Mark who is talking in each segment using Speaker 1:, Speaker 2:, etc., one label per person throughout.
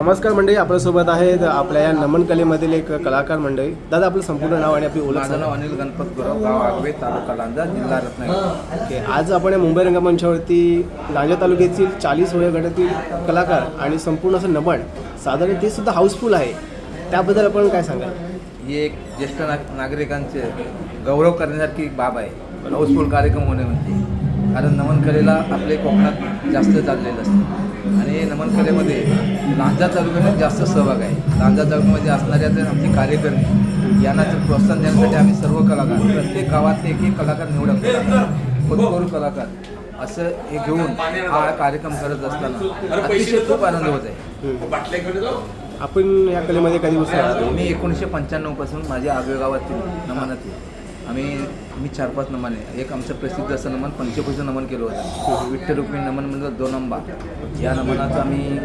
Speaker 1: नमस्कार मंडळी आपल्यासोबत आहेत आपल्या या नमन कलेमधील एक कलाकार मंडळी. दादा आपलं संपूर्ण नाव आणि आपली ओळख
Speaker 2: माझं. नाव अनिल गणपत गुरव गाव आगवे तालुका लांजा जिल्हा रत्नागिरी.
Speaker 1: ओके आज आपण या मुंबई रंगमंचावरती लांजा तालुक्यातील चाळीस वया गटातील कलाकार आणि संपूर्ण असं नमन साधारण ते सुद्धा हाऊसफुल आहे. त्याबद्दल आपण काय सांगाल?
Speaker 2: ही एक ज्येष्ठ नाग नागरिकांचे गौरव करण्यासारखी एक बाब आहे. हाऊसफुल कार्यक्रम होणे म्हणजे कारण नमन कलेला आपले कोकणात जास्त चाललेलं असतं. आणि नमन कलेमध्ये लांजा तालुक्यात जास्त सहभाग आहे. लांजा तालुक्यामध्ये असणाऱ्या जे आमचे कार्यकर्ते यांना प्रोत्साहन देण्यासाठी आम्ही सर्व कलाकार प्रत्येक गावात एक एक कलाकार निवडत होतकरू कलाकार असं हे घेऊन हा कार्यक्रम करत असताना अतिशय खूप आनंद होत आहे.
Speaker 1: आपण या कलेमध्ये कधी
Speaker 2: मी एकोणीसशे पंच्याण्णवपासून माझ्या आगवे गावातील नमनातील आम्ही मी चार पाच नमन आहे. एक आमचं प्रसिद्ध असं नमन पंचकोशचं नमन केलं होतं. विठ्ठल रुक्मिणी नमन म्हणजे दोन अंबा या नमनाचा आम्ही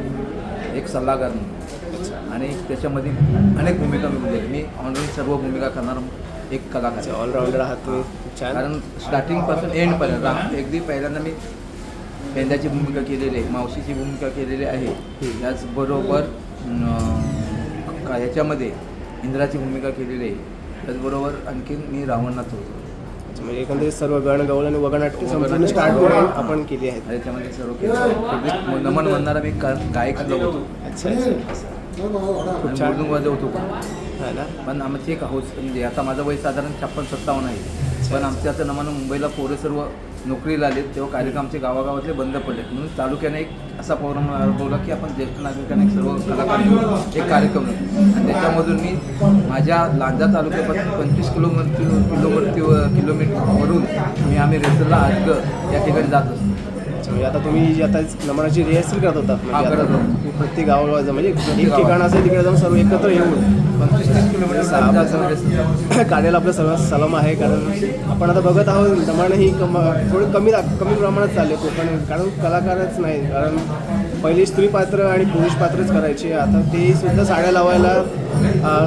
Speaker 2: एक सल्लागार म्हणून. आणि त्याच्यामध्ये अनेक भूमिका मी म्हणजे मी ऑनलाईन सर्व भूमिका करणार एक कलाकार.
Speaker 1: ऑलराऊंडर आहात
Speaker 2: कारण स्टार्टिंगपासून एंडपर्यंत रा- अगदी पहिल्यांदा मी पेंद्याची भूमिका केलेली आहे मावशीची भूमिका केलेली आहे. त्याचबरोबर ह्याच्यामध्ये इंद्राची भूमिका केलेली आहे. त्याचबरोबर आणखीन मी रावणनाथ होतो.
Speaker 1: म्हणजे एकंदरीत सर्व गण गवळ आणि वगनाट्य संपूर्ण स्टार्ट करून आपण केली आहेत.
Speaker 2: त्याच्यामध्ये सर्व केलं. नमन म्हणणारा मी गायक होतो.
Speaker 1: अच्छा
Speaker 2: वाजवतो पण.
Speaker 1: है ना?
Speaker 2: पण आमचे एक हाऊस म्हणजे आता माझं वय साधारण छप्पन सत्तावन्न आहे. पण आमच्या आता नमानं मुंबईला पोरं सर्व नोकरीला आले तेव्हा कार्यक्रम आमचे गावागावातले बंद पडले म्हणून तालुक्याने एक असा प्रोग्राम राबवला की आपण ज्येष्ठ नागरिकांना एक सर्व कलाकार एक कार्यक्रम आणि त्याच्यामधून मी माझ्या लांजा तालुक्यापासून पंचवीस किलोमीटर किलोमीटर किलोमीटरवरून मी आम्ही रेसरला आजग या ठिकाणी जात असतो.
Speaker 1: म्हणजे आता तुम्ही जी आता नमनाची रिहर्सल करत होतात
Speaker 2: हा,
Speaker 1: म्हणजे आता
Speaker 2: होतो.
Speaker 1: प्रत्येक गावागावाचं म्हणजे एक. ठिकाण असेल तिकडे जाऊन सर्व एकत्र येऊन
Speaker 2: पंचवीस तीस किलोमीटर रेसल
Speaker 1: कार्याला आपलं सर्व सलाम आहे कारण आपण आता बघत आहोत दमानं ही कम थोडी कमी कमी प्रमाणात चालले कोकण कारण कलाकारच नाही कारण पहिली स्त्री पात्र आणि पुरुष पात्रच करायचे आता ते सुद्धा साड्या लावायला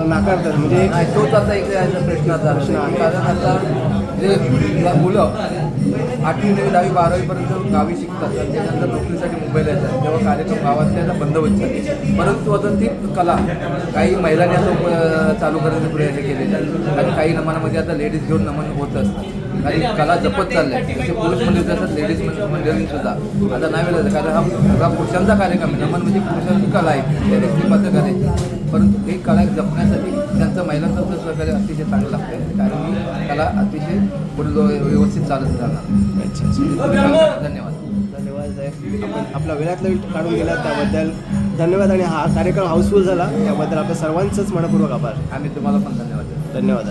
Speaker 1: नाकारतात. म्हणजे
Speaker 2: तोच आता एक याचा प्रश्न आता.
Speaker 1: प्रश्न आहे.
Speaker 2: कारण आता जे मुलं आठवी नववी दहावी बारावीपर्यंत गावी शिकतात. आणि त्यानंतर नोकरीसाठी मुंबईला येतात. तेव्हा कार्यक्रम गावातले आता बंद होत जाते परंतु आता ती कला काही महिलांनी आता चालू करण्याचे प्रयत्न आहेत आणि काही नमनामध्ये आता लेडीज घेऊन नमन होत असतात. आणि कला जपत चालल्या जसे पुरुष मंडळी असतात लेडीज मंडळी सुद्धा. आता नाही वेळ कारण हा हा पुरुषांचा कार्यक्रम आहे. नमन म्हणजे पुरुषांची कला आहे. त्या व्यक्ती पात्र करायची परंतु ही कला जपण्यासाठी त्यांचं महिलांचं सहकार्य अतिशय चांगलं लागतं कारण ही कला अतिशय पुढे व्यवस्थित चालत
Speaker 1: अच्छा
Speaker 2: धन्यवाद.
Speaker 1: धन्यवाद आपला वेळातला वेळ काढून गेला त्याबद्दल. धन्यवाद आणि हा कार्यक्रम हाऊसफुल झाला. त्याबद्दल आपल्या सर्वांचंच मनपूर्वक आभार.
Speaker 2: आम्ही तुम्हाला पण धन्यवाद
Speaker 1: धन्यवाद